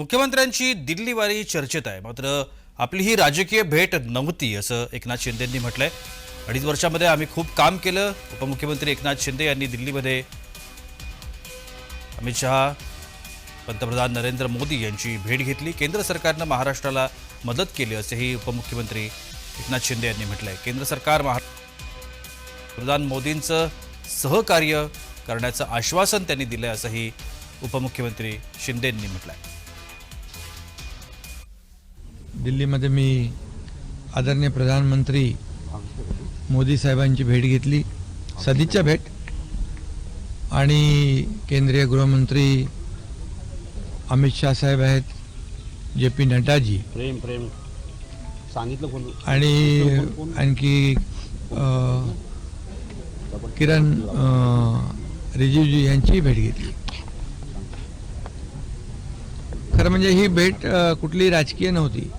मुख्यमंत्र्यांची दिल्लीवारी चर्चेत आहे. मात्र आपली ही राजकीय भेट नव्हती असं एकनाथ शिंदेंनी म्हटलंय. अडीच वर्षामध्ये आम्ही खूप काम केलं. उपमुख्यमंत्री एकनाथ शिंदे यांनी दिल्लीमध्ये अमित शहा पंतप्रधान नरेंद्र मोदी यांची भेट घेतली. केंद्र सरकारनं महाराष्ट्राला मदत केली असेही उपमुख्यमंत्री एकनाथ शिंदे यांनी म्हटलंय. केंद्र सरकार महा पंतप्रधान मोदींचं सहकार्य करण्याचं आश्वासन त्यांनी दिलं असंही उपमुख्यमंत्री शिंदेंनी म्हटलंय. दिल्लीमध्ये मी आदरणीय प्रधानमंत्री मोदी साहेबांची भेट घेतली. सदिच्छा भेट. आणि केंद्रीय गृहमंत्री अमित शाह साहेब आहेत जे पी नड्डाजी. प्रेम प्रेम. सांगितलं आणि आणखी किरण रिजिजू यांची भेट घेतली. खरं म्हणजे ही भेट कुठली राजकीय नव्हती.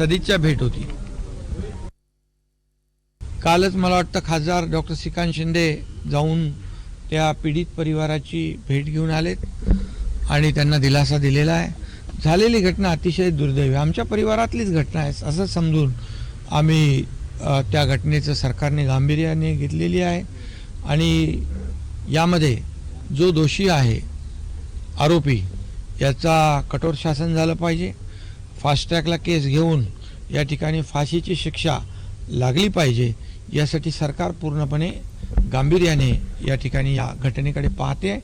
सदिच्छा भेट होती. कालच मला वाटतं खासदार डॉक्टर श्रीकांत शिंदे जाऊन त्या पीडित परिवाराची भेट घेऊन आलेत आणि त्यांना दिलासा दिलेला आहे. झालेली घटना अतिशय दुर्दैवी. आमच्या परिवारातलीच घटना आहे असं समजून आम्ही त्या घटनेचं सरकारने गांभीर्याने घेतलेली आहे. आणि यामध्ये जो दोषी आहे आरोपी याचा कठोर शासन झालं पाहिजे. फास्ट्रॅकला केस घेऊन या ठिकाणी फाशीची शिक्षा लागली पाहिजे यासाठी सरकार पूर्णपणे गांभीर्याने या ठिकाणी या घटनेकडे पाहते.